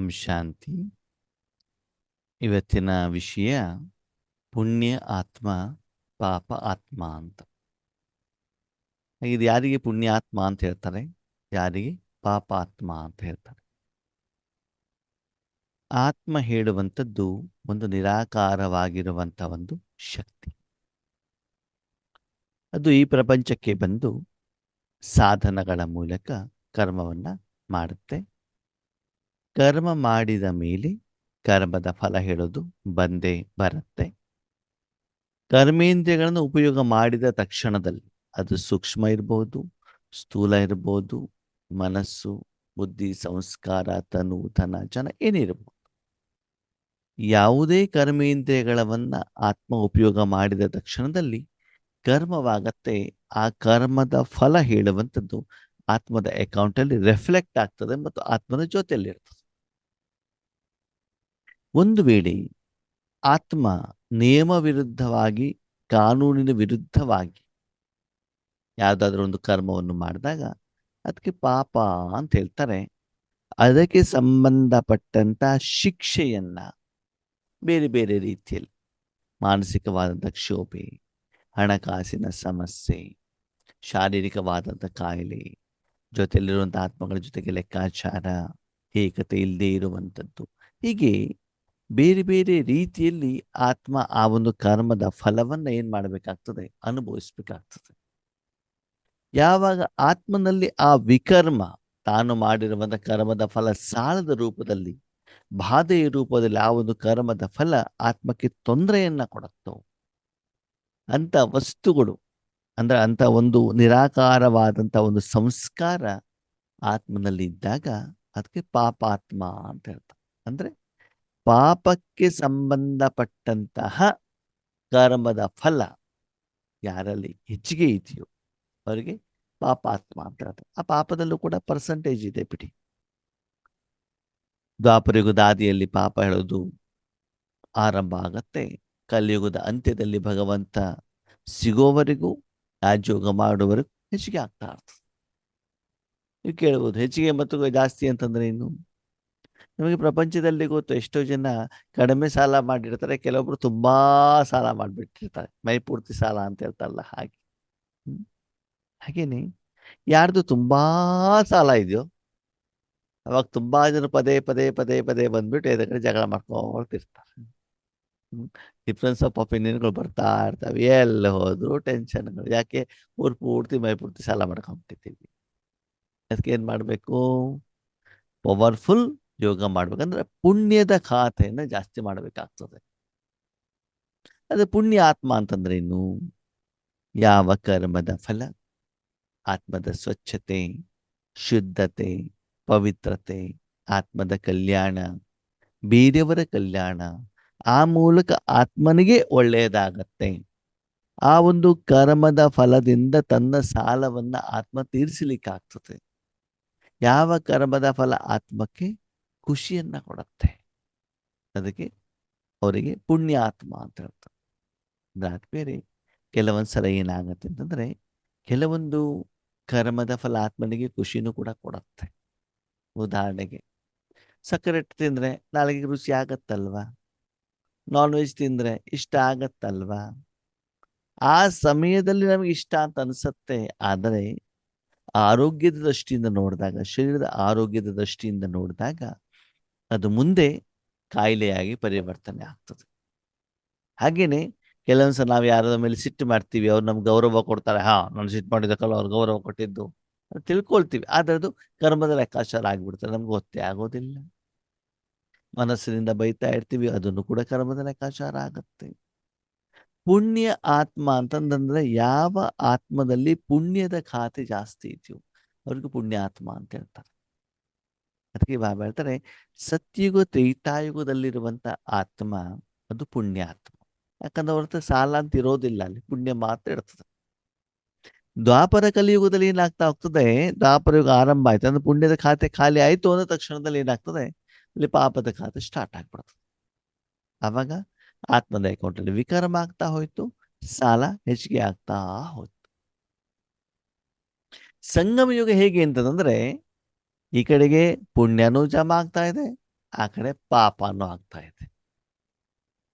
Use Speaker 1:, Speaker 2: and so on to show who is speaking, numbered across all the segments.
Speaker 1: ಓಂ ಶಾಂತಿ ಇವತ್ತಿನ ವಿಷಯ ಪುಣ್ಯ ಆತ್ಮ, ಪಾಪ ಆತ್ಮ ಅಂತ. ಇದು ಯಾರಿಗೆ ಪುಣ್ಯ ಆತ್ಮ ಅಂತ ಹೇಳ್ತಾರೆ? ಯಾರಿಗೆ? ಪಾಪ ಆತ್ಮ ಅಂತ ಹೇಳ್ತಾರೆ. ಆತ್ಮ ಹೇಳುವಂಥದ್ದು ಒಂದು ನಿರಾಕಾರವಾಗಿರುವಂಥ ಒಂದು ಶಕ್ತಿ. ಅದು ಈ ಪ್ರಪಂಚಕ್ಕೆ ಬಂದು ಸಾಧನಗಳ ಮೂಲಕ ಕರ್ಮವನ್ನ ಮಾಡುತ್ತೆ. ಕರ್ಮ ಮಾಡಿದ ಮೇಲೆ ಕರ್ಮದ ಫಲ ಹೇಳೋದು ಬಂದೇ ಬರುತ್ತೆ. ಕರ್ಮೇಂದ್ರಿಯಗಳನ್ನು ಉಪಯೋಗ ಮಾಡಿದ ತಕ್ಷಣದಲ್ಲಿ ಅದು ಸೂಕ್ಷ್ಮ ಇರ್ಬೋದು, ಸ್ಥೂಲ ಇರ್ಬೋದು, ಮನಸ್ಸು, ಬುದ್ಧಿ, ಸಂಸ್ಕಾರ, ತನು, ಧನ, ಜನ ಏನಿರಬಹುದು ಯಾವುದೇ ಕರ್ಮೇಂದ್ರಿಯಗಳವನ್ನ ಆತ್ಮ ಉಪಯೋಗ ಮಾಡಿದ ತಕ್ಷಣದಲ್ಲಿ ಕರ್ಮವಾಗತ್ತೆ, ಆ ಕರ್ಮದ ಫಲ ಹೇಳುವಂಥದ್ದು ಆತ್ಮದ ಅಕೌಂಟಲ್ಲಿ ರೆಫ್ಲೆಕ್ಟ್ ಆಗ್ತದೆ ಮತ್ತು ಆತ್ಮನ ಜೊತೆಯಲ್ಲಿರ್ತದೆ ಒಂದು ವೇಳೆ ಆತ್ಮ ನಿಯಮ ವಿರುದ್ಧವಾಗಿ ಕಾನೂನಿನ ವಿರುದ್ಧವಾಗಿ ಯಾವುದಾದ್ರೂ ಒಂದು ಕರ್ಮವನ್ನು ಮಾಡಿದಾಗ ಅದಕ್ಕೆ ಪಾಪ ಅಂತ ಹೇಳ್ತಾರೆ. ಅದಕ್ಕೆ ಸಂಬಂಧಪಟ್ಟಂತ ಶಿಕ್ಷೆಯನ್ನ ಬೇರೆ ಬೇರೆ ರೀತಿಯಲ್ಲಿ ಮಾನಸಿಕವಾದಂಥ ಕ್ಷೋಭೆ, ಹಣಕಾಸಿನ ಸಮಸ್ಯೆ ಶಾರೀರಿಕವಾದಂಥ ಕಾಯಿಲೆ ಜೊತೆಯಲ್ಲಿರುವಂಥ ಆತ್ಮಗಳ ಜೊತೆಗೆ ಲೆಕ್ಕಾಚಾರ, ಏಕತೆ ಇಲ್ಲದೆ ಇರುವಂಥದ್ದು ಹೀಗೆ ಬೇರೆ ಬೇರೆ ರೀತಿಯಲ್ಲಿ ಆತ್ಮ ಆ ಒಂದು ಕರ್ಮದ ಫಲವನ್ನ ಏನ್ ಮಾಡಬೇಕಾಗ್ತದೆ? ಅನುಭವಿಸ್ಬೇಕಾಗ್ತದೆ. ಯಾವಾಗ ಆತ್ಮನಲ್ಲಿ ಆ ವಿಕರ್ಮ ತಾನು ಮಾಡಿರುವಂತಹ ಕರ್ಮದ ಫಲ ಸಾಲದ ರೂಪದಲ್ಲಿ, ಬಾಧೆಯ ರೂಪದಲ್ಲಿ ಆ ಒಂದು ಕರ್ಮದ ಫಲ ಆತ್ಮಕ್ಕೆ ತೊಂದರೆಯನ್ನ ಕೊಡುತ್ತೋ? ಅಂತ ವಸ್ತುಗಳು, ಅಂದ್ರೆ ಅಂತ ಒಂದು ನಿರಾಕಾರವಾದಂತ ಒಂದು ಸಂಸ್ಕಾರ ಆತ್ಮನಲ್ಲಿ ಇದ್ದಾಗ ಅದಕ್ಕೆ ಪಾಪಾತ್ಮ ಅಂತ ಹೇಳ್ತಾರೆ. ಅಂದ್ರೆ ಪಾಪಕ್ಕೆ ಸಂಬಂಧಪಟ್ಟಂತಹ ಕರ್ಮದ ಫಲ ಯಾರಲ್ಲಿ ಹೆಚ್ಚಿಗೆ ಇದೆಯೋ ಅವರಿಗೆ ಪಾಪಾತ್ಮ ಅಂತ ಆ ಪಾಪದಲ್ಲೂ ಕೂಡ ಪರ್ಸೆಂಟೇಜ್ ಇದೆ ಬಿಡಿ. ದ್ವಾಪರಯುಗದ ಆದಿಯಲ್ಲಿ ಪಾಪ ಹೇಳೋದು ಆರಂಭ ಆಗತ್ತೆ. ಕಲಿಯುಗದ ಅಂತ್ಯದಲ್ಲಿ ಭಗವಂತ ಸಿಗೋವರೆಗೂ ರಾಜಯೋಗ ಮಾಡುವವರೆಗೂ ಹೆಚ್ಚಿಗೆ ಆಗ್ತಾ ಇರ್ತದೆ. ನೀವು ಕೇಳ್ಬೋದು, ಹೆಚ್ಚಿಗೆ ಮತ್ತು ಜಾಸ್ತಿ ಅಂತಂದ್ರೆ ಏನು? ನಮಗೆ ಪ್ರಪಂಚದಲ್ಲಿ ಗೊತ್ತು ಎಷ್ಟೋ ಜನ ಕಡಿಮೆ ಸಾಲ ಮಾಡಿರ್ತಾರೆ, ಕೆಲವೊಬ್ರು ತುಂಬಾ ಸಾಲ ಮಾಡಿಬಿಟ್ಟಿರ್ತಾರೆ. ಮೈ ಪೂರ್ತಿ ಸಾಲ ಅಂತ ಹೇಳ್ತಾರಲ್ಲ ಹಾಗೆ. ಹಾಗೇನೆ ಯಾರ್ದು ತುಂಬಾ ಸಾಲ ಇದೆಯೋ, ಅವಾಗ ತುಂಬಾ ಜನ ಪದೇ ಪದೇ ಪದೇ ಪದೇ ಬಂದ್ಬಿಟ್ಟು ಎದ ಕಡೆ ಜಗಳ ಮಾಡ್ಕೊಳ್ತಿರ್ತಾರೆ. ಡಿಫ್ರೆನ್ಸ್ ಆಫ್ ಒಪಿನಿಯನ್ಗಳು ಬರ್ತಾ ಇರ್ತಾವೆ. ಎಲ್ಲಿ ಹೋದ್ರು ಟೆನ್ಷನ್ಗಳು. ಯಾಕೆ? ಊರ್ ಪೂರ್ತಿ ಮೈ ಪೂರ್ತಿ ಸಾಲ ಮಾಡ್ಕೊಂಬಿಟ್ಟಿದ್ದೀವಿ. ಅದಕ್ಕೆ ಮಾಡ್ಬೇಕು? ಪವರ್ಫುಲ್ ಯೋಗ ಮಾಡ್ಬೇಕಂದ್ರೆ ಪುಣ್ಯದ ಖಾತೆಯನ್ನ ಜಾಸ್ತಿ ಮಾಡಬೇಕಾಗ್ತದೆ. ಅದು ಪುಣ್ಯ ಆತ್ಮ ಅಂತಂದ್ರೆ ಇನ್ನು ಯಾವ ಕರ್ಮದ ಫಲ? ಆತ್ಮದ ಸ್ವಚ್ಛತೆ, ಶುದ್ಧತೆ, ಪವಿತ್ರತೆ, ಆತ್ಮದ ಕಲ್ಯಾಣ, ಬೇರೆಯವರ ಕಲ್ಯಾಣ, ಆ ಮೂಲಕ ಆತ್ಮನಿಗೆ ಒಳ್ಳೆಯದಾಗತ್ತೆ. ಆ ಒಂದು ಕರ್ಮದ ಫಲದಿಂದ ತನ್ನ ಸಾಲವನ್ನ ಆತ್ಮ ತೀರಿಸಲಿಕ್ಕಾಗ್ತದೆ. ಯಾವ ಕರ್ಮದ ಫಲ? ಆತ್ಮಕ್ಕೆ ಖುಷಿಯನ್ನ ಕೊಡತ್ತೆ. ಅದಕ್ಕೆ ಅವರಿಗೆ ಪುಣ್ಯಾತ್ಮ ಅಂತ ಹೇಳ್ತಾರೆ. ಅದಾದ ಬೇರೆ ಕೆಲವೊಂದ್ಸಲ ಏನಾಗತ್ತೆ ಅಂತಂದ್ರೆ ಕೆಲವೊಂದು ಕರ್ಮದ ಫಲ ಆತ್ಮನಿಗೆ ಖುಷಿನೂ ಕೂಡ ಕೊಡತ್ತೆ. ಉದಾಹರಣೆಗೆ ಸಕ್ಕರೆ ತಿಂದ್ರೆ ನಾಳೆಗೆ ರುಚಿ ಆಗತ್ತಲ್ವಾ? ನಾನ್ ವೆಜ್ ತಿಂದ್ರೆ ಇಷ್ಟ ಆಗತ್ತಲ್ವಾ? ಆ ಸಮಯದಲ್ಲಿ ನಮಗೆ ಇಷ್ಟ ಅಂತ ಅನ್ಸತ್ತೆ. ಆದರೆ ಆರೋಗ್ಯದ ದೃಷ್ಟಿಯಿಂದ ನೋಡಿದಾಗ, ಶರೀರದ ಆರೋಗ್ಯದ ದೃಷ್ಟಿಯಿಂದ ನೋಡಿದಾಗ ಅದು ಮುಂದೆ ಕಾಯಿಲೆಯಾಗಿ ಪರಿವರ್ತನೆ ಆಗ್ತದೆ. ಹಾಗೇನೆ ಕೆಲವೊಂದ್ಸಲ ನಾವು ಯಾರದ ಮೇಲೆ ಸಿಟ್ಟು ಮಾಡ್ತೀವಿ, ಅವ್ರು ನಮ್ಗೆ ಗೌರವ ಕೊಡ್ತಾರೆ, ಹಾ, ನಾನು ಸಿಟ್ಟು ಮಾಡಿದಕ್ಕಲ್ಲ ಅವ್ರು ಗೌರವ ಕೊಟ್ಟಿದ್ದು ತಿಳ್ಕೊಳ್ತೀವಿ. ಆದ್ರೆ ಅದು ಕರ್ಮದ ಲೆಕ್ಕಾಚಾರ ಆಗಿಬಿಡ್ತಾರೆ ನಮ್ಗೆ ಗೊತ್ತೇ ಆಗೋದಿಲ್ಲ. ಮನಸ್ಸಿನಿಂದ ಬೈತಾ ಇರ್ತೀವಿ, ಅದನ್ನು ಕೂಡ ಕರ್ಮದ ಲೆಕ್ಕಾಚಾರ ಆಗತ್ತೆ. ಪುಣ್ಯ ಆತ್ಮ ಅಂತಂದ್ರೆ ಯಾವ ಆತ್ಮದಲ್ಲಿ ಪುಣ್ಯದ ಖಾತೆ ಜಾಸ್ತಿ ಇದೆಯೋ, ಅವ್ರಿಗೆ ಪುಣ್ಯ ಆತ್ಮ ಅಂತ ಹೇಳ್ತಾರೆ. ಅದಕ್ಕೆ ಬಾಬಾ ಹೇಳ್ತಾರೆ ಸತ್ಯುಗ ತ್ರೈತಾಯುಗದಲ್ಲಿರುವಂತ ಆತ್ಮ, ಅದು ಪುಣ್ಯ ಆತ್ಮ ಯಾಕಂದ್ರೆ ಅವ್ರ ಸಾಲ ಅಂತ ಇರೋದಿಲ್ಲ, ಅಲ್ಲಿ ಪುಣ್ಯ ಮಾತ್ರ ಇರ್ತದೆ. ದ್ವಾಪರ ಕಲಿಯುಗದಲ್ಲಿ ಏನಾಗ್ತಾ ಹೋಗ್ತದೆ, ದ್ವಾಪರ ಯುಗ ಆರಂಭ ಆಯ್ತು, ಅಂದ್ರೆ ಪುಣ್ಯದ ಖಾತೆ ಖಾಲಿ ಆಯ್ತು ಅನ್ನೋ ತಕ್ಷಣದಲ್ಲಿ ಏನಾಗ್ತದೆ, ಅಲ್ಲಿ ಪಾಪದ ಖಾತೆ ಸ್ಟಾರ್ಟ್ ಆಗ್ಬಿಡ್ತದೆ ಅವಾಗ ಆತ್ಮದ ಅಕೌಂಟಲ್ಲಿ ವಿಕರ್ಮ ಆಗ್ತಾ ಹೋಯ್ತು, ಸಾಲ ಹೆಚ್ಚಿಗೆ ಆಗ್ತಾ ಹೋಯ್ತು. ಸಂಗಮ ಯುಗ ಹೇಗೆ ಅಂತಂದ್ರೆ ಈ ಕಡೆಗೆ ಪುಣ್ಯನೂ ಜಮಾ ಆಗ್ತಾ ಇದೆ, ಆ ಕಡೆ ಪಾಪನೂ ಆಗ್ತಾ ಇದೆ.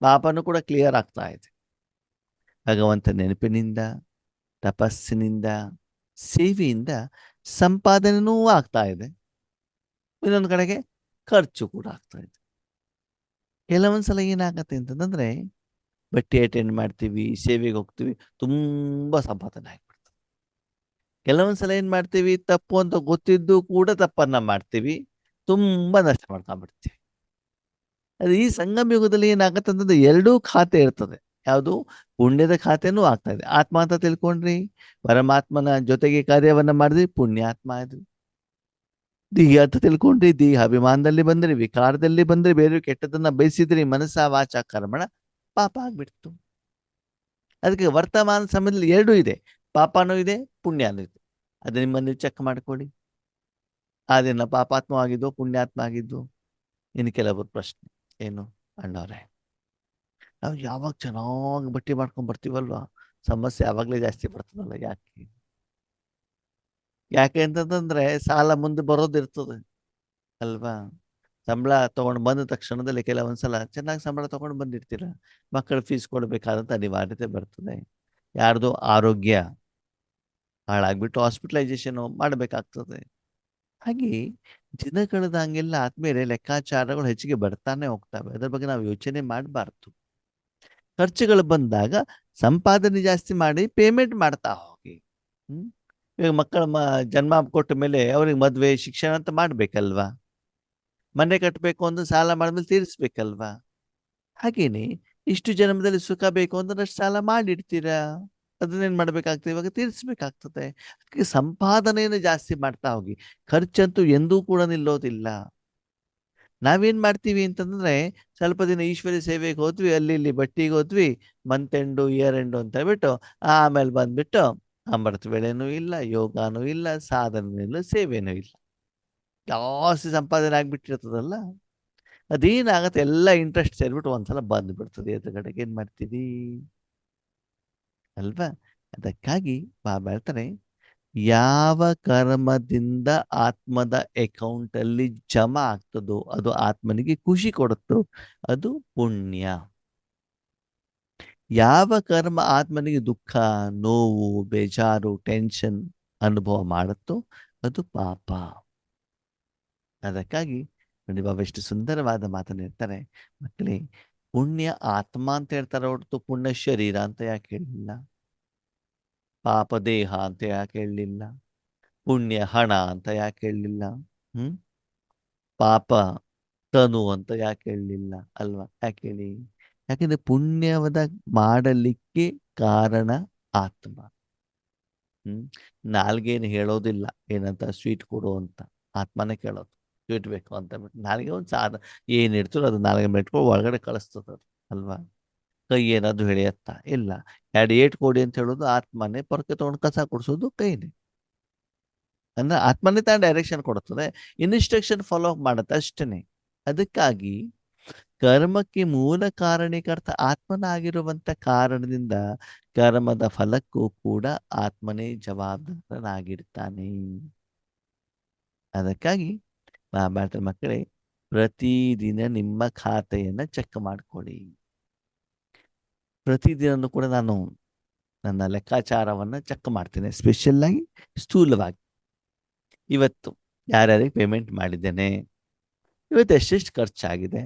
Speaker 1: ಪಾಪನೂ ಕೂಡ ಕ್ಲಿಯರ್ ಆಗ್ತಾ ಇದೆ. ಭಗವಂತ ನೆನಪಿನಿಂದ, ತಪಸ್ಸಿನಿಂದ, ಸೇವೆಯಿಂದ ಸಂಪಾದನೆನೂ ಆಗ್ತಾ ಇದೆ. ಇನ್ನೊಂದು ಕಡೆಗೆ ಖರ್ಚು ಕೂಡ ಆಗ್ತಾ ಇದೆ. ಕೆಲವೊಂದ್ಸಲ ಏನಾಗತ್ತೆ ಅಂತಂದ್ರೆ ಬಟ್ಟೆ ಅಟೆಂಡ್ ಮಾಡ್ತೀವಿ, ಸೇವೆಗೆ ಹೋಗ್ತೀವಿ, ತುಂಬಾ ಸಂಪಾದನೆ ಆಗ್ಬಿಡ್ತದೆ ಕೆಲವೊಂದ್ಸಲ ಏನ್ ಮಾಡ್ತೀವಿ? ತಪ್ಪು ಅಂತ ಗೊತ್ತಿದ್ದು ಕೂಡ ತಪ್ಪನ್ನ ಮಾಡ್ತೀವಿ. ತುಂಬಾ ನಷ್ಟ ಮಾಡ್ಕೊಂಡ್ಬಿಡ್ತೀವಿ. ಅದು ಈ ಸಂಗಮ ಯುಗದಲ್ಲಿ ಏನಾಗತ್ತೆ ಅಂತಂದ್ರೆ ಎರಡೂ ಖಾತೆ ಇರ್ತದೆ. ಯಾವುದು? ಪುಣ್ಯದ ಖಾತೆನೂ ಆಗ್ತಾ ಇದೆ. ಆತ್ಮ ಅಂತ ತಿಳ್ಕೊಂಡ್ರಿ. ಪರಮಾತ್ಮನ ಜೊತೆಗೆ ಕಾರ್ಯವನ್ನ ಮಾಡಿದ್ರಿ. ಪುಣ್ಯಾತ್ಮ ಆದ್ರಿ ದೇಹ ಅಂತ ತಿಳ್ಕೊಂಡ್ರಿ. ದೇಹ ಅಭಿಮಾನದಲ್ಲಿ ಬಂದ್ರಿ. ವಿಕಾರದಲ್ಲಿ ಬಂದ್ರಿ. ಬೇರೆ ಕೆಟ್ಟದನ್ನ ಬಯಸಿದ್ರಿ. ಮನಸ್ಸ ವಾಚ, ಕರ್ಮಣ ಪಾಪ ಆಗ್ಬಿಡ್ತು. ಅದಕ್ಕೆ ವರ್ತಮಾನ ಸಮಯದಲ್ಲಿ ಎರಡೂ ಇದೆ. ಪಾಪನೂ ಇದೆ ಪುಣ್ಯನೂ ಇದೆ ಅದು ನೀವು ಚೆಕ್ ಮಾಡ್ಕೊಳ್ಳಿ. ಅದೇನ ಪಾಪಾತ್ಮ ಆಗಿದ್ದು ಪುಣ್ಯಾತ್ಮ ಆಗಿದ್ದು ಇನ್ನು ಕೆಲವರು ಪ್ರಶ್ನೆ. ಏನು ಅಣ್ಣವ್ರೆ? ನಾವು ಯಾವಾಗ ಚೆನ್ನಾಗಿ ಬಟ್ಟೆ ಮಾಡ್ಕೊಂಡ್ ಬರ್ತೀವಲ್ವಾ? ಸಮಸ್ಯೆ ಯಾವಾಗ್ಲೇ ಜಾಸ್ತಿ ಬರ್ತದಲ್ಲ ಯಾಕೆ? ಯಾಕೆ ಅಂತಂದ್ರೆ ಸಾಲ ಮುಂದೆ ಬರೋದಿರ್ತದೆ ಅಲ್ವಾ? ಸಂಬಳ ತಗೊಂಡು ಬಂದ ತಕ್ಷಣದಲ್ಲಿ ಕೆಲವೊಂದ್ಸಲ ಚೆನ್ನಾಗಿ ಸಂಬಳ ತಗೊಂಡು ಬಂದಿರ್ತೀರ. ಮಕ್ಕಳ ಫೀಸ್ ಕೊಡಬೇಕಾದಂತ ಅನಿವಾರ್ಯತೆ ಬರ್ತದೆ. ಯಾರ್ದು ಆರೋಗ್ಯ ಹಾಳಾಗ್ಬಿಟ್ಟು ಹಾಸ್ಪಿಟಲೈಸೇಷನ್ ಮಾಡಬೇಕಾಗ್ತದೆ. ಹಾಗೆ ದಿನ ಕಳೆದಂಗೆಲ್ಲ ಆದ್ಮೇಲೆ ಲೆಕ್ಕಾಚಾರಗಳು ಹೆಚ್ಚಿಗೆ ಬರ್ತಾನೆ ಹೋಗ್ತವೆ. ಅದ್ರ ಬಗ್ಗೆ ನಾವು ಯೋಚನೆ ಮಾಡಬಾರ್ದು. ಖರ್ಚುಗಳು ಬಂದಾಗ ಸಂಪಾದನೆ ಜಾಸ್ತಿ ಮಾಡಿ ಪೇಮೆಂಟ್ ಮಾಡ್ತಾ ಹೋಗಿ. ಹ್ಮ್? ಇವಾಗ ಮಕ್ಕಳ ಜನ್ಮ ಕೊಟ್ಟ ಮೇಲೆ ಅವ್ರಿಗೆ ಮದುವೆ, ಶಿಕ್ಷಣ ಅಂತ ಮಾಡ್ಬೇಕಲ್ವಾ? ಮನೆ ಕಟ್ಟಬೇಕು ಅಂದ್ರೆ ಸಾಲ ಮಾಡಿದ್ಮೇಲೆ ತೀರಿಸ್ಬೇಕಲ್ವಾ? ಹಾಗೇನೆ ಇಷ್ಟು ಜನ್ಮದಲ್ಲಿ ಸುಖ ಬೇಕು ಅಂದ್ರೆ ಅಷ್ಟು ಸಾಲ ಮಾಡಿಡ್ತೀರಾ? ಅದನ್ನೇನ್ ಮಾಡ್ಬೇಕಾಗ್ತದೆ? ಇವಾಗ ತೀರಿಸ್ಬೇಕಾಗ್ತದೆ. ಅದಕ್ಕೆ ಸಂಪಾದನೆಯನ್ನು ಜಾಸ್ತಿ ಮಾಡ್ತಾ ಹೋಗಿ. ಖರ್ಚಂತೂ ಎಂದೂ ಕೂಡ ನಿಲ್ಲೋದಿಲ್ಲ. ನಾವೇನ್ ಮಾಡ್ತೀವಿ ಅಂತಂದ್ರೆ, ಸ್ವಲ್ಪ ದಿನ ಈಶ್ವರಿ ಸೇವೆಗೆ ಹೋದ್ವಿ, ಅಲ್ಲಿ ಇಲ್ಲಿ ಬಟ್ಟಿಗೆ ಹೋದ್ವಿ ಮಂತ್ ಎಂಡು ಇಯರ್ ಎಂಡು ಅಂತ ಹೇಳ್ಬಿಟ್ಟು, ಆಮೇಲೆ ಬಂದ್ಬಿಟ್ಟು ಅಮೃತ ವೇಳೆನೂ ಇಲ್ಲ, ಯೋಗಾನೂ ಇಲ್ಲ, ಸಾಧನೆನೂ ಇಲ್ಲ, ಸೇವೆನೂ ಇಲ್ಲ. ಜಾಸ್ತಿ ಸಂಪಾದನೆ ಆಗ್ಬಿಟ್ಟಿರ್ತದಲ್ಲ? ಅದೇನಾಗತ್ತೆ? ಎಲ್ಲ ಇಂಟ್ರೆಸ್ಟ್ ಸೇರ್ಬಿಟ್ಟು ಒಂದ್ಸಲ ಬಂದ್ಬಿಡ್ತದೆ ಎದುರುಗಡೆಗೆ. ಏನ್ ಮಾಡ್ತೀವಿ ಅಲ್ವಾ? ಅದಕ್ಕಾಗಿ ಬಾಬಾ ಹೇಳ್ತಾರೆ ಯಾವ ಕರ್ಮದಿಂದ ಆತ್ಮದ ಅಕೌಂಟ್ ಅಲ್ಲಿ ಜಮಾ ಆಗ್ತದೋ ಅದು ಆತ್ಮನಿಗೆ ಖುಷಿ ಕೊಡುತ್ತೋ ಅದು ಪುಣ್ಯ. ಯಾವ ಕರ್ಮ ಆತ್ಮನಿಗೆ ದುಃಖ, ನೋವು, ಬೇಜಾರು, ಟೆನ್ಷನ್ ಅನುಭವ ಮಾಡುತ್ತೋ ಅದು ಪಾಪ. ಅದಕ್ಕಾಗಿ, ನೋಡಿ ಬಾಬಾ ಎಷ್ಟು ಸುಂದರವಾದ ಮಾತನ್ನು ಹೇಳ್ತಾರೆ. ಮಕ್ಕಳೇ ಪುಣ್ಯ ಆತ್ಮ ಅಂತ ಹೇಳ್ತಾರೆ ಹೊರತು ಪುಣ್ಯ ಶರೀರ ಅಂತ ಯಾಕೆ ಹೇಳಿಲ್ಲ? ಪಾಪ ದೇಹ ಅಂತ ಯಾಕೆ ಹೇಳಲಿಲ್ಲ ಪುಣ್ಯ ಹಣ ಅಂತ ಯಾಕೆ ಹೇಳಲಿಲ್ಲ ಹ್ಮ್? ಪಾಪ ತನು ಅಂತ ಯಾಕೆ ಹೇಳಲಿಲ್ಲ ಅಲ್ವಾ? ಯಾಕೆ ಹೇಳಿ? ಯಾಕಂದ್ರೆ ಪುಣ್ಯವದ ಮಾಡಲಿಕ್ಕೆ ಕಾರಣ ಆತ್ಮ. ಹ್ಮ್? ನಾಲ್ಗೇನು ಹೇಳೋದಿಲ್ಲ. ಏನಂತ ಸ್ವೀಟ್ ಕೊಡು ಅಂತ. ಆತ್ಮನೇ ಕೇಳೋದು. ಸ್ವೀಟ್ ಬೇಕು ಅಂತ ಬಿಟ್ಟು ನಾಲ್ಗೆ ಒಂದು ಸಾಧ ಏನು ಅದು ನಾಲ್ಗೆ ಮೆಟ್ಕೊಂಡು ಒಳಗಡೆ ಕಳಿಸ್ತದ ಅಲ್ವಾ? ಕೈ ಏನಾದ್ರು ಹೇಳಿಯತ್ತ ಇಲ್ಲ. ಎರಡು ಏಟ್ ಕೊಡಿ ಅಂತ ಹೇಳೋದು ಆತ್ಮನೇ ಪೊರಕೆ ತಗೊಂಡು ಕಸ ಕೊಡಿಸೋದು ಕೈನೇ. ಅಂದ್ರೆ ಆತ್ಮನೇ ತಾನು ಡೈರೆಕ್ಷನ್ ಕೊಡುತ್ತದೆ. ಇನ್ಸ್ಟ್ರಕ್ಷನ್ ಫಾಲೋ ಮಾಡುತ್ತೆ ಅಷ್ಟೇ ಅದಕ್ಕಾಗಿ ಕರ್ಮಕ್ಕೆ ಮೂಲ ಕಾರಣೀಕರ್ತ ಆತ್ಮನಾಗಿರುವಂತ ಕಾರಣದಿಂದ ಕರ್ಮದ ಫಲಕ್ಕೂ ಕೂಡ ಆತ್ಮನೇ ಜವಾಬ್ದಾರನಾಗಿರ್ತಾನೆ. ಅದಕ್ಕಾಗಿ ಮಹಾಭಾರತ ಮಕ್ಕಳೇ, ಪ್ರತಿದಿನ ನಿಮ್ಮ ಖಾತೆಯನ್ನ ಚೆಕ್ ಮಾಡಿಕೊಳ್ಳಿ. ಪ್ರತಿದಿನನೂ ಕೂಡ ನಾನು ನನ್ನ ಲೆಕ್ಕಾಚಾರವನ್ನ ಚೆಕ್ ಮಾಡ್ತೇನೆ. ಸ್ಪೆಷಲ್ ಆಗಿ, ಸ್ಥೂಲವಾಗಿ. ಇವತ್ತು ಯಾರ್ಯಾರಿಗೆ ಪೇಮೆಂಟ್ ಮಾಡಿದ್ದೇನೆ, ಇವತ್ತು ಎಷ್ಟೆಷ್ಟು ಖರ್ಚಾಗಿದೆ,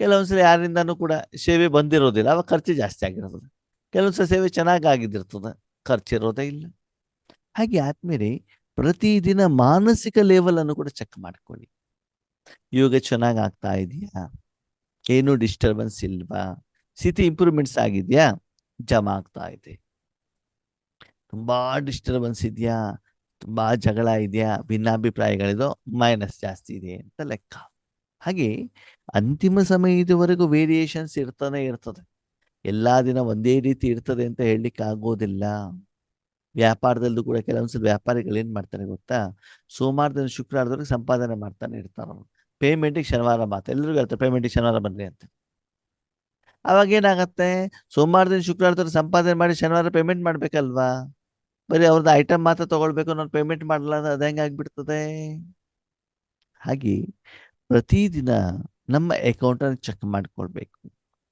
Speaker 1: ಕೆಲವೊಂದ್ಸಲ ಯಾರಿಂದನೂ ಕೂಡ ಸೇವೆ ಬಂದಿರೋದಿಲ್ಲ, ಅವಾಗ ಖರ್ಚು ಜಾಸ್ತಿ ಆಗಿರ್ತದೆ. ಕೆಲವೊಂದ್ಸಲ ಸೇವೆ ಚೆನ್ನಾಗಿ ಆಗಿದ್ದಿರ್ತದೆ ಖರ್ಚಿರೋದೇ ಇಲ್ಲ. ಹಾಗೆ ಆದ್ಮೇಲೆ ಪ್ರತಿದಿನ ಮಾನಸಿಕ ಲೆವೆಲ್ ಅನ್ನು ಕೂಡ ಚೆಕ್ ಮಾಡ್ಕೊಳ್ಳಿ. ಯೋಗ ಚೆನ್ನಾಗಿ ಆಗ್ತಾ ಇದೆಯಾ? ಏನು ಡಿಸ್ಟರ್ಬೆನ್ಸ್ ಇಲ್ವಾ? ಸ್ಥಿತಿ ಇಂಪ್ರೂವ್ಮೆಂಟ್ಸ್ ಆಗಿದೆಯಾ? ಜಮಾ ಆಗ್ತಾ ಇದೆ. ತುಂಬಾ ಡಿಸ್ಟರ್ಬೆನ್ಸ್ ಇದೆಯಾ? ತುಂಬಾ ಜಗಳ ಇದೆಯಾ? ಭಿನ್ನಾಭಿಪ್ರಾಯಗಳಿದೋ ಮೈನಸ್ ಜಾಸ್ತಿ ಇದೆ ಅಂತ ಲೆಕ್ಕ. ಹಾಗೆ ಅಂತಿಮ ಸಮಯದವರೆಗೂ ವೇರಿಯೇಷನ್ಸ್ ಇರ್ತಾನೆ ಇರ್ತದೆ. ಎಲ್ಲಾ ದಿನ ಒಂದೇ ರೀತಿ ಇರ್ತದೆ ಅಂತ ಹೇಳಲಿಕ್ಕೆ ಆಗೋದಿಲ್ಲ. ವ್ಯಾಪಾರದಲ್ಲೂ ಕೂಡ ಕೆಲವೊಂದ್ಸಲ ವ್ಯಾಪಾರಿಗಳು ಏನ್ ಮಾಡ್ತಾರೆ ಗೊತ್ತಾ? ಸೋಮವಾರದಿಂದ ಶುಕ್ರವಾರದವರೆಗೆ ಸಂಪಾದನೆ ಮಾಡ್ತಾನೆ ಇರ್ತಾರ ಪೇಮೆಂಟಿಗೆ ಶನಿವಾರ ಮಾತ್ರ. ಎಲ್ಲರಿಗೂ ಹೇಳ್ತಾರೆ ಪೇಮೆಂಟಿಗೆ ಶನಿವಾರ ಬನ್ನಿ ಅಂತ. ಅವಾಗ ಏನಾಗತ್ತೆ? ಸೋಮವಾರದಿಂದ ಶುಕ್ರವಾರದವರೆಗೆ ಸಂಪಾದನೆ ಮಾಡಿ ಶನಿವಾರ ಪೇಮೆಂಟ್ ಮಾಡ್ಬೇಕಲ್ವಾ? ಬರೀ ಅವ್ರದ್ದು ಐಟಮ್ ಮಾತ್ರ ತಗೊಳ್ಬೇಕು ನಾನು ಪೇಮೆಂಟ್ ಮಾಡಲ್ಲ ಅದು ಹೆಂಗಾಗ್ಬಿಡ್ತದೆ ಹಾಗೆ ಪ್ರತಿದಿನ ನಮ್ಮ ಅಕೌಂಟನ್ನು ಚೆಕ್ ಮಾಡ್ಕೊಳ್ಬೇಕು.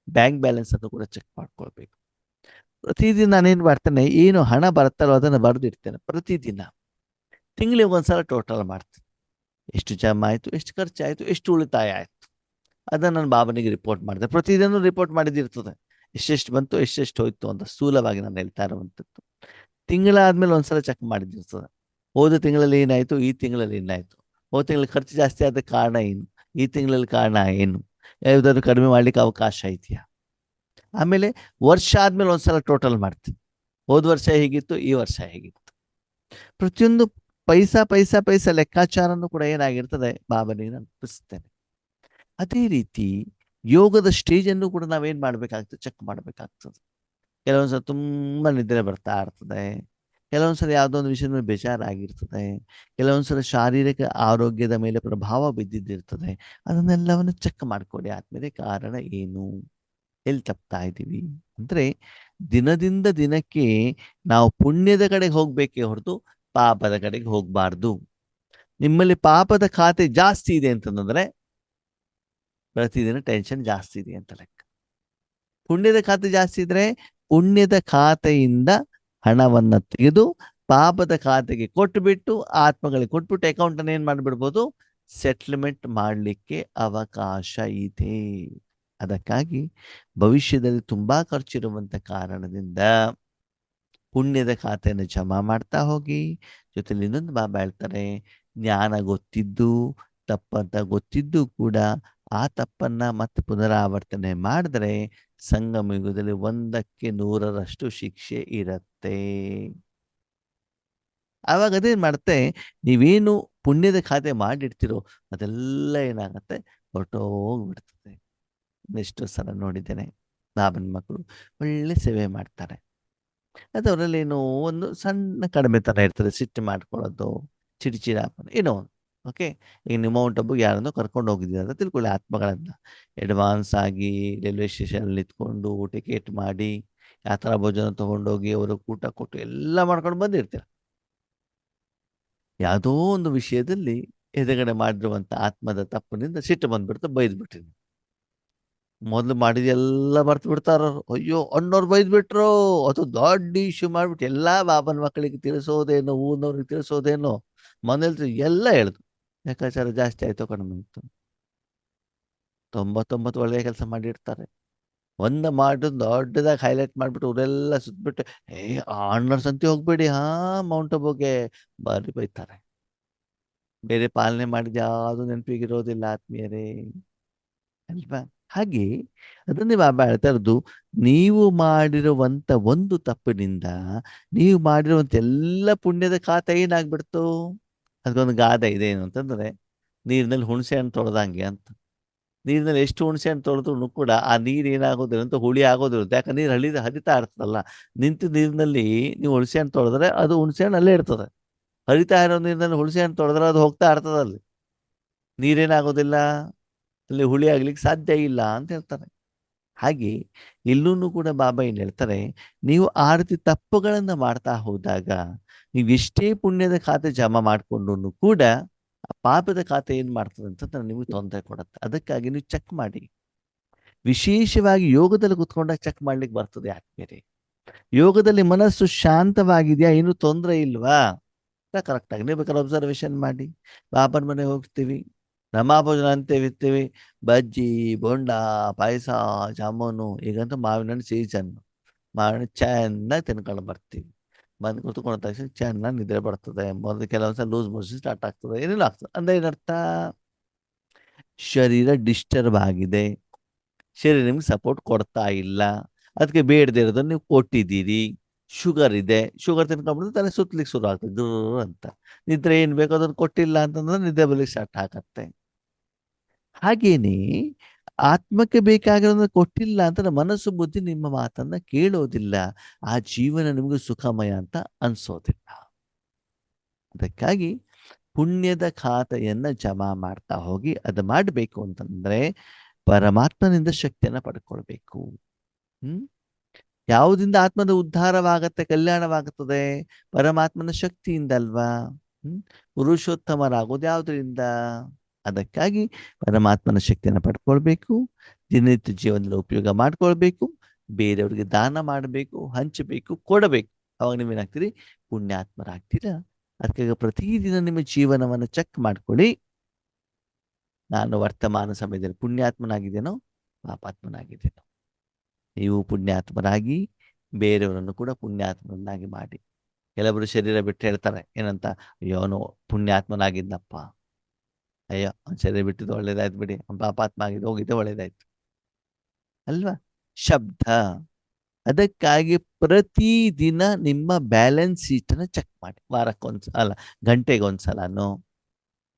Speaker 1: ಬ್ಯಾಂಕ್ ಬ್ಯಾಲೆನ್ಸ್ ಅನ್ನು ಕೂಡ ಚೆಕ್ ಮಾಡ್ಕೊಳ್ಬೇಕು. ಪ್ರತಿದಿನ ನಾನೇನು ಮಾಡ್ತೇನೆ, ಏನು ಹಣ ಬರುತ್ತಲ್ಲೋ ಅದನ್ನು ಬರೆದಿಡ್ತೇನೆ ಪ್ರತಿದಿನ. ತಿಂಗಳಿಗೆ ಒಂದ್ಸಲ ಟೋಟಲ್ ಮಾಡ್ತೀನಿ. ಎಷ್ಟು ಜಮ್ಮ ಆಯಿತು, ಎಷ್ಟು ಖರ್ಚಾಯಿತು, ಎಷ್ಟು ಉಳಿತಾಯ ಆಯಿತು. ಅದನ್ನು ನಾನು ಬಾಬನಿಗೆ ರಿಪೋರ್ಟ್ ಮಾಡಿದೆ. ಪ್ರತಿದಿನ ರಿಪೋರ್ಟ್ ಮಾಡಿದಿರ್ತದೆ. ಎಷ್ಟೆಷ್ಟು ಬಂತು, ಎಷ್ಟೆಷ್ಟು ಹೋಯ್ತು ಅಂತ ಸ್ಥೂಲವಾಗಿ ನಾನು ಹೇಳ್ತಾ ಇರುವಂಥದ್ದು. ತಿಂಗಳಾದ್ಮೇಲೆ ಒಂದ್ಸಲ ಚೆಕ್ ಮಾಡಿದಿರ್ತದೆ. ಹೋದ ತಿಂಗಳಲ್ಲಿ ಏನಾಯಿತು, ಈ ತಿಂಗಳಲ್ಲಿ ಏನಾಯಿತು? ಹೋದ ತಿಂಗಳಲ್ಲಿ ಖರ್ಚು ಜಾಸ್ತಿ ಆದ ಕಾರಣ ಏನು? ಈ ತಿಂಗಳಲ್ಲಿ ಕಾರಣ ಏನು? ಯಾವುದಾದ್ರು ಕಡಿಮೆ ಮಾಡ್ಲಿಕ್ಕೆ ಅವಕಾಶ ಇದೆಯಾ? ಆಮೇಲೆ ವರ್ಷ ಆದ್ಮೇಲೆ ಒಂದ್ಸಲ ಟೋಟಲ್ ಮಾಡ್ತೀನಿ. ಹೋದ ವರ್ಷ ಹೇಗಿತ್ತು, ಈ ವರ್ಷ ಹೇಗಿತ್ತು. ಪ್ರತಿಯೊಂದು ಪೈಸಾ ಪೈಸಾ ಪೈಸಾ ಲೆಕ್ಕಾಚಾರನೂ ಕೂಡ ಏನಾಗಿರ್ತದೆ ಬಾಬನಿಗೆ ನಾನು ಅದೇ ರೀತಿ ಯೋಗದ ಸ್ಟೇಜನ್ನು ಕೂಡ ನಾವೇನ್ ಮಾಡ್ಬೇಕಾಗ್ತದೆ, ಚೆಕ್ ಮಾಡ್ಬೇಕಾಗ್ತದೆ. ಕೆಲವೊಂದ್ಸಲ ತುಂಬಾ ನಿದ್ರೆ ಬರ್ತಾ ಇರ್ತದೆ. ಕೆಲವೊಂದ್ಸಲ ಯಾವುದೋ ಒಂದು ವಿಷಯದ ಮೇಲೆ ಬೇಜಾರಾಗಿರ್ತದೆ. ಕೆಲವೊಂದ್ಸಲ ಶಾರೀರಿಕ ಆರೋಗ್ಯದ ಮೇಲೆ ಪ್ರಭಾವ ಬಿದ್ದಿದ್ದಿರ್ತದೆ. ಅದನ್ನೆಲ್ಲವನ್ನು ಚೆಕ್ ಮಾಡ್ಕೊಳ್ಳಿ. ಆದ್ಮೇಲೆ ಕಾರಣ ಏನು? ಎಲ್ಲಿ ತಪ್ತಾ ಇದ್ದೀವಿ? ಅಂದ್ರೆ ದಿನದಿಂದ ದಿನಕ್ಕೆ ನಾವು ಪುಣ್ಯದ ಕಡೆಗೆ ಹೋಗ್ಬೇಕೇ ಹೊರತು ಪಾಪದ ಕಡೆಗೆ ಹೋಗ್ಬಾರ್ದು. ನಿಮ್ಮಲ್ಲಿ ಪಾಪದ ಖಾತೆ ಜಾಸ್ತಿ ಇದೆ ಅಂತಂದ್ರೆ ಪ್ರತಿದಿನ ಟೆನ್ಷನ್ ಜಾಸ್ತಿ ಇದೆ ಅಂತ ಲೆಕ್ಕ. ಪುಣ್ಯದ ಖಾತೆ ಜಾಸ್ತಿ ಇದ್ರೆ ಪುಣ್ಯದ ಖಾತೆಯಿಂದ ಹಣವನ್ನ ತೆಗೆದು ಪಾಪದ ಖಾತೆಗೆ ಕೊಟ್ಟುಬಿಟ್ಟು ಆತ್ಮಗಳಿಗೆ ಕೊಟ್ಬಿಟ್ಟು ಅಕೌಂಟ್ ಅನ್ನು ಏನ್ ಮಾಡ್ಬಿಡ್ಬೋದು? ಸೆಟ್ಲ್ಮೆಂಟ್ ಮಾಡಲಿಕ್ಕೆ ಅವಕಾಶ ಇದೆ. ಅದಕ್ಕಾಗಿ ಭವಿಷ್ಯದಲ್ಲಿ ತುಂಬಾ ಖರ್ಚಿರುವಂತ ಕಾರಣದಿಂದ ಪುಣ್ಯದ ಖಾತೆಯನ್ನು ಜಮಾ ಮಾಡ್ತಾ ಹೋಗಿ, ಜೊತೆಲಿ ಇನ್ನೊಂದು ಬಾಬಾ ಹೇಳ್ತಾರೆ, ಜ್ಞಾನ ಗೊತ್ತಿದ್ದು, ತಪ್ಪಂತ ಗೊತ್ತಿದ್ದು ಕೂಡ ಆ ತಪ್ಪನ್ನ ಮತ್ತೆ ಪುನರಾವರ್ತನೆ ಮಾಡಿದ್ರೆ ಸಂಗಮ ಯುಗದಲ್ಲಿ ಒಂದಕ್ಕೆ ನೂರರಷ್ಟು ಶಿಕ್ಷೆ ಇರತ್ತೆ. ಆವಾಗ ಅದೇನ್ ಮಾಡುತ್ತೆ, ನೀವೇನು ಪುಣ್ಯದ ಖಾತೆ ಮಾಡಿಡ್ತಿರೋ ಅದೆಲ್ಲ ಏನಾಗತ್ತೆ, ಹೊರಟೋಗ್ಬಿಡ್ತದೆ. ಎಷ್ಟೋ ಸಲ ನೋಡಿದ್ದೇನೆ. ಬಾಬನ ಮಕ್ಕಳು ಒಳ್ಳೆ ಸೇವೆ ಮಾಡ್ತಾರೆ. ಅದು ಅವರಲ್ಲಿ ಏನೋ ಒಂದು ಸಣ್ಣ ಕಡಿಮೆ ಥರ ಇರ್ತದೆ, ಸಿಟ್ಟು ಮಾಡ್ಕೊಳ್ಳೋದು ಚಿಡಿಚಿಡ ಏನೋ ಓಕೆ ಈಗ ನಿಮ್ಮ ಒಬ್ಬಗೆ ಯಾರನ್ನೋ ಕರ್ಕೊಂಡು ಹೋಗಿದ್ದೀರ ಅಂತ ತಿಳ್ಕೊಳ್ಳಿ, ಆತ್ಮಗಳನ್ನ. ಅಡ್ವಾನ್ಸ್ ಆಗಿ ರೈಲ್ವೆ ಸ್ಟೇಷನ್ ನಿಂತ್ಕೊಂಡು ಟಿಕೆಟ್ ಮಾಡಿ ಯಾವ ಥರ ಭೋಜನ ತಗೊಂಡೋಗಿ ಅವರು ಊಟ ಕೊಟ್ಟು ಎಲ್ಲ ಮಾಡ್ಕೊಂಡು ಬಂದಿರ್ತೀರ? ಯಾವುದೋ ಒಂದು ವಿಷಯದಲ್ಲಿ ಎದುರುಗಡೆ ಮಾಡಿರುವಂತ ಆತ್ಮದ ತಪ್ಪಿನಿಂದ ಸಿಟ್ಟು ಬಂದ್ಬಿಡ್ತು ಬೈದ್ಬಿಟ್ರಿ ಮೊದಲು ಮಾಡಿದ ಎಲ್ಲ ಮರ್ತು ಬಿಡ್ತಾರ? ಅಯ್ಯೋ, ಅಣ್ಣವ್ರು ಬೈದ್ಬಿಟ್ರು. ಅದು ದೊಡ್ಡ ಇಶ್ಯೂ ಮಾಡ್ಬಿಟ್ಟು ಎಲ್ಲಾ ಬಾಬನ ಮಕ್ಕಳಿಗೆ ತಿಳಿಸೋದೇನು ಊನವ್ರಿಗೆ ತಿಳಿಸೋದೇನು, ಮನೇಲಿ ಎಲ್ಲ ಹೇಳ್ದು. ಲೆಕ್ಕಾಚಾರ ಜಾಸ್ತಿ ಆಯ್ತು ಆಯ್ತು ತೊಂಬತ್ತೊಂಬತ್ತು ಒಳ್ಳೆಯ ಕೆಲಸ ಮಾಡಿರ್ತಾರೆ. ಒಂದ ಮಾಡಿ ದೊಡ್ಡದಾಗಿ ಹೈಲೈಟ್ ಮಾಡ್ಬಿಟ್ಟು ಅವರೆಲ್ಲ ಸುತ್ತಬಿಟ್ಟು ಏ ಅಣ್ಣರ್ ಸಂತಿ ಹೋಗ್ಬೇಡಿ, ಹಾ ಮೌಂಟ್ ಅಬೋಗೆ ಬಾರಿ ಬೈತಾರೆ. ಬೇರೆ ಪಾಲನೆ ಮಾಡಿದ ಯಾವುದು ನೆನಪಿಗಿರೋದಿಲ್ಲ ಆತ್ಮೀಯರೇ. ಅಲ್ವಾ? ಹಾಗೆ ಅದನ್ನೇ ಬಾಬಾ ಹೇಳ್ತಾ ಇರೋದು ನೀವು ಮಾಡಿರುವಂತ ಒಂದು ತಪ್ಪಿನಿಂದ ನೀವು ಮಾಡಿರುವಂತ ಎಲ್ಲ ಪುಣ್ಯದ ಖಾತ ಏನಾಗ್ಬಿಡ್ತು? ಅದಕ್ಕೊಂದು ಗಾದೆ ಇದೆ ಏನು ಅಂತಂದ್ರೆ ನೀರಿನಲ್ಲಿ ಹುಣಸೆ ಹಣ್ಣು ತೊಳೆದಂಗೆ ಅಂತ. ನೀರಿನಲ್ಲಿ ಎಷ್ಟು ಹುಣಸೆ ಹಣ್ಣು ತೊಳೆದ್ರು ಕೂಡ ಆ ನೀರು ಏನಾಗೋದಿಲ್ಲ ಅಂತ ಹುಳಿ ಆಗೋದಿಲ್ಲ ಯಾಕಂದ್ರೆ ನೀರು ಹಳಿದ ಹರಿತಾ ಇರ್ತದಲ್ಲ. ನಿಂತು ನೀರಿನಲ್ಲಿ ನೀವು ಹುಣಸೆ ಹಣ್ಣು ತೊಳೆದ್ರೆ ಅದು ಹುಣಸೆ ಹಣ್ಣು ಅಲ್ಲೇ ಇರ್ತದೆ. ಹರಿತಾ ಇರೋ ನೀರಿನಲ್ಲಿ ಹುಣಸೆ ಹಣ್ಣು ತೊಳೆದ್ರೆ ಅದು ಹೋಗ್ತಾ ಇರ್ತದಲ್ಲಿ ನೀರೇನಾಗೋದಿಲ್ಲ ಅಲ್ಲಿ ಹುಳಿ ಆಗ್ಲಿಕ್ಕೆ ಸಾಧ್ಯ ಇಲ್ಲ ಅಂತ ಹೇಳ್ತಾರೆ. ಹಾಗೆ ಇಲ್ಲೂ ಕೂಡ ಬಾಬಾ ಏನ್ ಹೇಳ್ತಾರೆ, ನೀವು ಆ ರೀತಿ ತಪ್ಪುಗಳನ್ನ ಮಾಡ್ತಾ ಹೋದಾಗ, ನೀವು ಎಷ್ಟೇ ಪುಣ್ಯದ ಖಾತೆ ಜಮಾ ಮಾಡ್ಕೊಂಡು ಕೂಡ ಆ ಪಾಪದ ಖಾತೆ ಏನ್ ಮಾಡ್ತದೆ ಅಂತ ನಿಮಗೆ ತೊಂದರೆ ಕೊಡುತ್ತೆ. ಅದಕ್ಕಾಗಿ ನೀವು ಚೆಕ್ ಮಾಡಿ. ವಿಶೇಷವಾಗಿ ಯೋಗದಲ್ಲಿ ಕುತ್ಕೊಂಡಾಗ ಚೆಕ್ ಮಾಡ್ಲಿಕ್ಕೆ ಬರ್ತದೆ ಆತ್ಮೀಯರೇ ಯೋಗದಲ್ಲಿ ಮನಸ್ಸು ಶಾಂತವಾಗಿದೆಯಾ, ಏನು ತೊಂದರೆ ಇಲ್ವಾ? ಕರೆಕ್ಟ್ ಆಗಿ ನೀವು ಬೇಕಾದ್ರೆ ಅಬ್ಸರ್ವೇಷನ್ ಮಾಡಿ. ಬಾಬನ ಮನೆ ಹೋಗ್ತೀವಿ. ರಮಾಭೋಜನ ಅಂತೇವಿರ್ತೀವಿ ಬಜ್ಜಿ, ಬೋಂಡ, ಪಾಯಸ, ಜಾಮೂನು ಈಗಂತೂ ಮಾವಿನ ಹಣ್ಣು, ಸೀಸನ್. ಮಾವಿನ ಚೆನ್ನಾಗಿ ತಿನ್ಕೊಂಡು ಬರ್ತೀವಿ. ಬಂದು ಕುತ್ಕೊಂಡ ತಕ್ಷಣ ಚೆನ್ನಾಗಿ ನಿದ್ರೆ ಬರ್ತದೆ. ಮೊದಲು ಕೆಲವೊಂದ್ಸಲ ಲೂಸ್ ಮೋಷನ್ ಸ್ಟಾರ್ಟ್ ಆಗ್ತದೆ. ಏನೇನು ಆಗ್ತದೆ. ಅಂದ್ರೆ ಏನರ್ಥ? ಶರೀರ ಡಿಸ್ಟರ್ಬ್ ಆಗಿದೆ. ಶರೀರ ನಿಮ್ಗೆ ಸಪೋರ್ಟ್ ಕೊಡ್ತಾ ಇಲ್ಲ. ಅದಕ್ಕೆ ಬೇಡದೇ ಇರೋದನ್ನ ನೀವು ಕೊಟ್ಟಿದ್ದೀರಿ. ಶುಗರ್ ಇದೆ. ಶುಗರ್ ತಿನ್ಕೊಂಡ್ಬಿಟ್ಟು ತಲೆ ಸುತ್ತಲಿಕ್ಕೆ ಶುರು ಆಗ್ತದೆ. ಅಂತ. ನಿದ್ರೆ ಏನು ಬೇಕೋ ಅದನ್ನು ಕೊಟ್ಟಿಲ್ಲ ಅಂತಂದ್ರೆ ನಿದ್ದೆ ಬರ್ಲಿಕ್ಕೆ ಸ್ಟಾರ್ಟ್ ಆಗತ್ತೆ. ಹಾಗೇನೆ ಆತ್ಮಕ್ಕೆ ಬೇಕಾಗಿರೋದನ್ನ ಕೊಟ್ಟಿಲ್ಲ ಅಂತ ಮನಸ್ಸು, ಬುದ್ಧಿ ನಿಮ್ಮ ಮಾತನ್ನ ಕೇಳೋದಿಲ್ಲ. ಆ ಜೀವನ ನಿಮಗೆ ಸುಖಮಯ ಅಂತ ಅನ್ಸೋದಿಲ್ಲ. ಅದಕ್ಕಾಗಿ ಪುಣ್ಯದ ಖಾತೆಯನ್ನ ಜಮಾ ಮಾಡ್ತಾ ಹೋಗಿ ಅದು ಮಾಡಬೇಕು ಅಂತಂದ್ರೆ ಪರಮಾತ್ಮನಿಂದ ಶಕ್ತಿಯನ್ನ ಪಡ್ಕೊಳ್ಬೇಕು. ಹ್ಮ್? ಯಾವುದಿಂದ ಆತ್ಮದ ಉದ್ಧಾರವಾಗತ್ತೆ ಕಲ್ಯಾಣವಾಗುತ್ತದೆ ಪರಮಾತ್ಮನ ಶಕ್ತಿಯಿಂದ ಅಲ್ವಾ ಹ್ಮ್? ಪುರುಷೋತ್ತಮರಾಗೋದು ಯಾವುದರಿಂದ ಅದಕ್ಕಾಗಿ ಪರಮಾತ್ಮನ ಶಕ್ತಿಯನ್ನು ಪಡ್ಕೊಳ್ಬೇಕು, ದಿನನಿತ್ಯ ಜೀವನದಲ್ಲಿ ಉಪಯೋಗ ಮಾಡ್ಕೊಳ್ಬೇಕು, ಬೇರೆಯವ್ರಿಗೆ ದಾನ ಮಾಡಬೇಕು, ಹಂಚಬೇಕು, ಕೊಡಬೇಕು. ಅವಾಗ ನೀವೇನಾಗ್ತೀರಿ ಪುಣ್ಯಾತ್ಮರಾಗ್ತೀರಾ. ಅದಕ್ಕಾಗಿ ಪ್ರತಿದಿನ ನಿಮ್ಮ ಜೀವನವನ್ನು ಚೆಕ್ ಮಾಡ್ಕೊಳ್ಳಿ. ನಾನು ವರ್ತಮಾನ ಸಮಯದಲ್ಲಿ ಪುಣ್ಯಾತ್ಮನಾಗಿದ್ದೇನೋ, ಪಾಪಾತ್ಮನಾಗಿದ್ದೇನೋ. ನೀವು ಪುಣ್ಯಾತ್ಮರಾಗಿ ಬೇರೆಯವರನ್ನು ಕೂಡ ಪುಣ್ಯಾತ್ಮನನ್ನಾಗಿ ಮಾಡಿ. ಕೆಲವರು ಶರೀರ ಬಿಟ್ಟು ಹೇಳ್ತಾರೆ, ಏನಂತ ಅಯ್ಯೋನು ಪುಣ್ಯಾತ್ಮನಾಗಿದ್ದಪ್ಪ ಅಯ್ಯೋ ಅವ್ನ ಶರೀರ ಬಿಟ್ಟಿದ್ದು ಒಳ್ಳೇದಾಯ್ತು ಬಿಡಿ. ಅವ್ನು ಪಾಪಾತ್ಮ ಆಗಿದ್ದು ಹೋಗಿದ್ದು ಒಳ್ಳೇದಾಯ್ತು. ಅಲ್ವಾ? ಶಬ್ದ. ಅದಕ್ಕಾಗಿ ಪ್ರತಿದಿನ ನಿಮ್ಮ ಬ್ಯಾಲೆನ್ಸ್ ಶೀಟನ್ನು ಚೆಕ್ ಮಾಡಿ. ವಾರಕ್ಕೊಂದು ಅಲ್ಲ ಗಂಟೆಗೆ ಒಂದ್ಸಲನೋ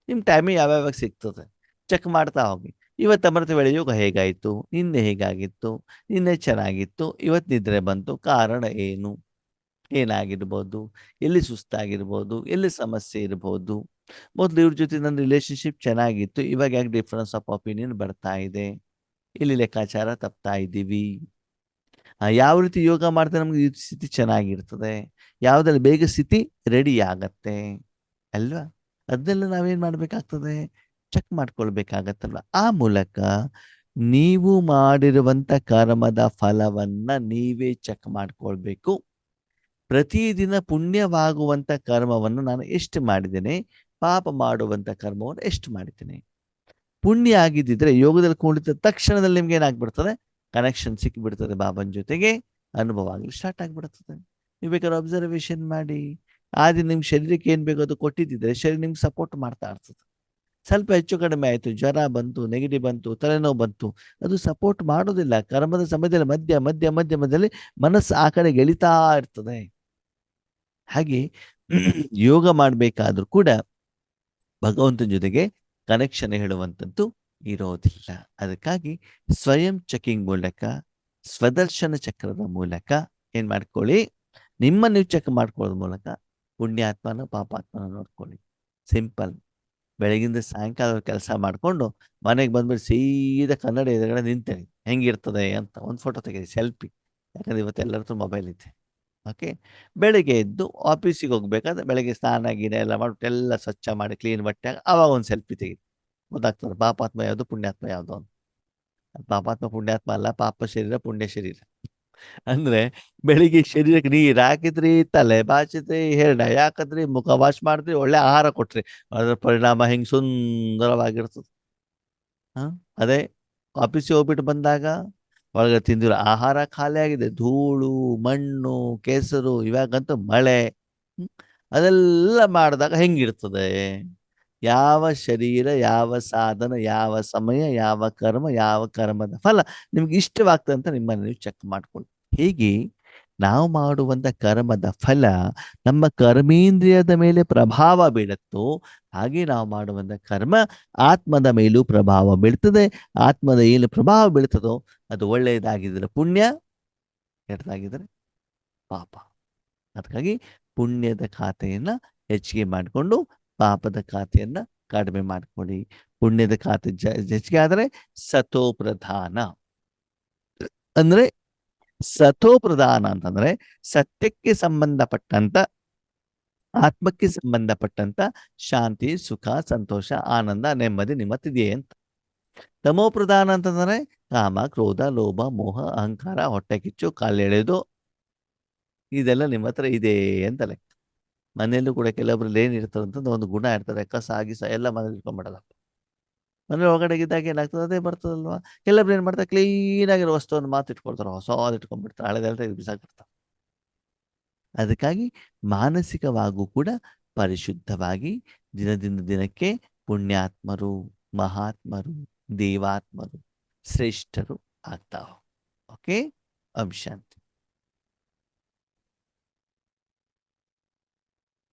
Speaker 1: ನಿಮ್ಮ ಟೈಮಿಗೆ ಯಾವ್ಯಾವಾಗ ಸಿಗ್ತದೆ ಚೆಕ್ ಮಾಡ್ತಾ ಹೋಗಿ. ಇವತ್ತು ಅಮೃತ ವೇಳೆ ಯೋಗ ಹೇಗಾಯಿತು? ನಿನ್ನೆ ಹೇಗಾಗಿತ್ತು? ನಿನ್ನೆ ಚೆನ್ನಾಗಿತ್ತು? ಇವತ್ತು ನಿದ್ರೆ ಬಂತು? ಕಾರಣ ಏನು? ಏನಾಗಿರ್ಬೋದು? ಎಲ್ಲಿ ಸುಸ್ತಾಗಿರ್ಬೋದು? ಎಲ್ಲಿ ಸಮಸ್ಯೆ ಇರ್ಬೋದು? ಮೊದಲು ಇವ್ರ ಜೊತೆ ನನ್ನ ರಿಲೇಶನ್ಶಿಪ್ ಚೆನ್ನಾಗಿತ್ತು. ಇವಾಗ ಯಾಕೆ ಡಿಫ್ರೆನ್ಸ್ ಆಫ್ ಒಪಿನಿಯನ್ ಬರ್ತಾ ಇದೆ? ಇಲ್ಲಿ ಲೆಕ್ಕಾಚಾರ ತಪ್ತಾ ಇದ್ದೀವಿ? ಯಾವ ರೀತಿ ಯೋಗ ಮಾಡಿದ್ರೆ ನಮ್ಗೆ ಈ ಸ್ಥಿತಿ ಚೆನ್ನಾಗಿರ್ತದೆ? ಯಾವುದ್ರಲ್ಲಿ ಬೇಗ ಸ್ಥಿತಿ ರೆಡಿ ಆಗತ್ತೆ? ಅಲ್ವಾ? ಅದನ್ನೆಲ್ಲ ನಾವೇನ್ ಮಾಡ್ಬೇಕಾಗ್ತದೆ? ಚೆಕ್ ಮಾಡ್ಕೊಳ್ಬೇಕಾಗತ್ತಲ್ವ? ಆ ಮೂಲಕ ನೀವು ಮಾಡಿರುವಂತ ಕರ್ಮದ ಫಲವನ್ನ ನೀವೇ ಚೆಕ್ ಮಾಡ್ಕೊಳ್ಬೇಕು. ಪ್ರತಿದಿನ ಪುಣ್ಯವಾಗುವಂತ ಕರ್ಮವನ್ನು ನಾನು ಎಷ್ಟು ಮಾಡಿದ್ದೇನೆ? ಪಾಪ ಮಾಡುವಂಥ ಕರ್ಮವನ್ನು ಎಷ್ಟು ಮಾಡಿದ್ದೀನಿ? ಪುಣ್ಯ ಆಗಿದ್ದಿದ್ರೆ ಯೋಗದಲ್ಲಿ ಕುಳಿತ ತಕ್ಷಣದಲ್ಲಿ ನಿಮ್ಗೆ ಏನಾಗ್ಬಿಡ್ತದೆ? ಕನೆಕ್ಷನ್ ಸಿಕ್ಕಿಬಿಡ್ತದೆ ಬಾಬನ್ ಜೊತೆಗೆ, ಅನುಭವ ಆಗಲಿ ಸ್ಟಾರ್ಟ್ ಆಗಿಬಿಡ್ತದೆ. ನೀವು ಬೇಕಾದ್ರೆ ಅಬ್ಸರ್ವೇಷನ್ ಮಾಡಿ, ಆ ದಿನ ನಿಮ್ಮ ಶರೀರಕ್ಕೆ ಏನ್ ಬೇಕೋ ಅದು ಕೊಟ್ಟಿದ್ದಿದ್ರೆ ಶರೀರ ನಿಮ್ಗೆ ಸಪೋರ್ಟ್ ಮಾಡ್ತಾ ಇರ್ತದೆ. ಸ್ವಲ್ಪ ಹೆಚ್ಚು ಕಡಿಮೆ ಆಯಿತು, ಜ್ವರ ಬಂತು, ನೆಗಡಿ ಬಂತು, ತಲೆನೋವು ಬಂತು, ಅದು ಸಪೋರ್ಟ್ ಮಾಡೋದಿಲ್ಲ. ಕರ್ಮದ ಸಮಯದಲ್ಲಿ ಮಧ್ಯ ಮಧ್ಯ ಮಧ್ಯ, ಮಧ್ಯದಲ್ಲಿ ಮನಸ್ಸು ಆ ಕಡೆ ಗೆಳಿತಾ ಇರ್ತದೆ. ಹಾಗೆ ಯೋಗ ಮಾಡಬೇಕಾದ್ರೂ ಕೂಡ ಭಗವಂತನ ಜೊತೆಗೆ ಕನೆಕ್ಷನ್ ಹೇಳುವಂಥದ್ದು ಇರೋದಿಲ್ಲ. ಅದಕ್ಕಾಗಿ ಸ್ವಯಂ ಚೆಕಿಂಗ್ ಮೂಲಕ, ಸ್ವದರ್ಶನ ಚಕ್ರದ ಮೂಲಕ ಏನ್ ಮಾಡ್ಕೊಳ್ಳಿ? ನಿಮ್ಮ ನೀವು ಚೆಕ್ ಮಾಡ್ಕೊಳ್ಳೋದ್ ಮೂಲಕ ಪುಣ್ಯಾತ್ಮನ, ಪಾಪಾತ್ಮನ ನೋಡ್ಕೊಳ್ಳಿ. ಸಿಂಪಲ್ ಬೆಳಗಿಂದ ಸಾಯಂಕಾಲ ಕೆಲಸ ಮಾಡ್ಕೊಂಡು ಮನೆಗೆ ಬಂದ್ಬಿಟ್ಟು ಸೀದಾ ಕನ್ನಡ ಎದುರುಗಡೆ ನಿಂತೇನೆ ಹೆಂಗಿರ್ತದೆ ಅಂತ ಒಂದು ಫೋಟೋ ತೆಗೀರಿ ಸೆಲ್ಫಿ ಯಾಕಂದ್ರೆ ಇವತ್ತು ಎಲ್ಲರ ಮೊಬೈಲ್ ಇದೆ. ಓಕೆ. ಬೆಳಿಗ್ಗೆ ಎದ್ದು ಆಫೀಸಿಗೆ ಹೋಗ್ಬೇಕಾದ್ರೆ ಬೆಳಗ್ಗೆ ಸ್ನಾನ, ಗೀನ ಎಲ್ಲ ಮಾಡ್ಬಿಟ್ಟು ಎಲ್ಲ ಸ್ವಚ್ಛ ಮಾಡಿ ಕ್ಲೀನ್ ಬಟ್ಟೆ ಆವಾಗ ಒಂದು ಸೆಲ್ಫಿ ತೆಗೆದು ಗೊತ್ತಾಗ್ತದೆ? ಪಾಪಾತ್ಮ ಯಾವುದು? ಪುಣ್ಯಾತ್ಮ ಯಾವುದು ಅಂತ. ಪಾಪಾತ್ಮ ಪುಣ್ಯಾತ್ಮ ಅಲ್ಲ, ಪಾಪ ಶರೀರ ಪುಣ್ಯ ಶರೀರ. ಅಂದ್ರೆ ಬೆಳಿಗ್ಗೆ ಶರೀರಕ್ಕೆ ನೀರು ಹಾಕಿದ್ರಿ, ತಲೆ ಬಾಚಿದ್ರಿ ಹೆರಡ ಯಾಕಂದ್ರಿ, ಮುಖ ವಾಶ್ ಮಾಡಿದ್ರಿ, ಒಳ್ಳೆ ಆಹಾರ ಕೊಟ್ರಿ. ಅದರ ಪರಿಣಾಮ ಹೆಂಗ್ ಸುಂದರವಾಗಿರ್ತದೆ. ಹ? ಅದೇ ಆಫೀಸಿಗೆ ಹೋಗ್ಬಿಟ್ಟು ಬಂದಾಗ ಒಳಗೆ ತಿಂದಿರೋ ಆಹಾರ ಖಾಲಿ ಆಗಿದೆ. ಧೂಳು, ಮಣ್ಣು, ಕೆಸರು, ಇವಾಗಂತೂ ಮಳೆ. ಅದೆಲ್ಲ ಮಾಡಿದಾಗ ಹೆಂಗಿರ್ತದೆ? ಯಾವ ಶರೀರ, ಯಾವ ಸಾಧನ, ಯಾವ ಸಮಯ, ಯಾವ ಕರ್ಮ, ಯಾವ ಕರ್ಮದ ಫಲ ನಿಮ್ಗೆ ಇಷ್ಟವಾಗ್ತದೆ ಅಂತ ನಿಮ್ಮನ್ನು ನೀವು ಚೆಕ್ ಮಾಡ್ಕೊಳ್ಳಿ. ಹೀಗೆ ನಾವು ಮಾಡುವಂಥ ಕರ್ಮದ ಫಲ ನಮ್ಮ ಕರ್ಮೇಂದ್ರಿಯದ ಮೇಲೆ ಪ್ರಭಾವ ಬೀಳುತ್ತೋ, ಹಾಗೆ ನಾವು ಮಾಡುವಂಥ ಕರ್ಮ ಆತ್ಮದ ಮೇಲೂ ಪ್ರಭಾವ ಬೀಳ್ತದೆ. ಆತ್ಮದ ಏನು ಪ್ರಭಾವ ಬೀಳ್ತದೋ ಅದು ಒಳ್ಳೆಯದಾಗಿದ್ದರೆ ಪುಣ್ಯ, ಕೆಟ್ಟದಾಗಿದ್ದರೆ ಪಾಪ. ಅದಕ್ಕಾಗಿ ಪುಣ್ಯದ ಖಾತೆಯನ್ನು ಹೆಚ್ಚಿಗೆ ಮಾಡಿಕೊಂಡು ಪಾಪದ ಖಾತೆಯನ್ನು ಕಡಿಮೆ ಮಾಡಿಕೊಳ್ಳಿ. ಪುಣ್ಯದ ಖಾತೆ ಹೆಚ್ಚಿಗೆ ಆದರೆ ಸತೋ ಪ್ರಧಾನ ಅಂದ್ರೆ ಸತೋ ಪ್ರಧಾನ ಅಂತಂದ್ರೆ ಸತ್ಯಕ್ಕೆ ಸಂಬಂಧಪಟ್ಟಂತ, ಆತ್ಮಕ್ಕೆ ಸಂಬಂಧಪಟ್ಟಂತ ಶಾಂತಿ, ಸುಖ, ಸಂತೋಷ, ಆನಂದ, ನೆಮ್ಮದಿ, ನಿಮ್ಮತ್ತಿದೆಯೇ ಅಂತ. ತಮೋ ಪ್ರಧಾನ ಅಂತಂದ್ರೆ ಕಾಮ, ಕ್ರೋಧ, ಲೋಭ, ಮೋಹ, ಅಹಂಕಾರ, ಹೊಟ್ಟೆ ಕಿಚ್ಚು ಕಾಲೆಳೆದು ಇದೆಲ್ಲ ನಿಮ್ಮ ಹತ್ರ ಇದೆ ಅಂತ ಲೆಕ್ಕ ಮನೆಯಲ್ಲೂ ಕೂಡ ಕೆಲವೊಬ್ರಲ್ಲಿ ಏನಿರ್ತಾರೆ ಅಂತಂದ್ರೆ ಒಂದು ಗುಣ ಇರ್ತದೆ. ಕಸ ಆಗಿಸ ಎಲ್ಲ ಮನೇಲಿ ಇಟ್ಕೊಂಡ್ಬಿಡಲ್ಲ ಮನೆ ಒಳಗಡೆಗಿದ್ದಾಗ ಏನಾಗ್ತದೆ? ಅದೇ ಬರ್ತದಲ್ವಾ? ಕೆಲವ್ರು ಏನ್ ಮಾಡ್ತಾರೆ? ಕ್ಲೀನ್ ಆಗಿರೋ ವಸ್ತುವನ್ನು ಮಾತು ಇಟ್ಕೊಳ್ತಾರೆ. ಹೊಸ ಇಟ್ಕೊಂಡ್ಬಿಡ್ತಾರೆ. ಹಳೆದೆಲ್ಲ ತೆಗೆದು ಬಿಸಾಕಿರ್ತಾರೆ. ಅದಕ್ಕಾಗಿ ಮಾನಸಿಕವಾಗೂ ಕೂಡ ಪರಿಶುದ್ಧವಾಗಿ ದಿನದಿಂದ ದಿನಕ್ಕೆ ಪುಣ್ಯಾತ್ಮರು, ಮಹಾತ್ಮರು ದೇವಾತ್ಮರು ಶ್ರೇಷ್ಠರು ಆಗ್ತಾ ಓಕೆ ಓಕೆ ಶಾಂತಿ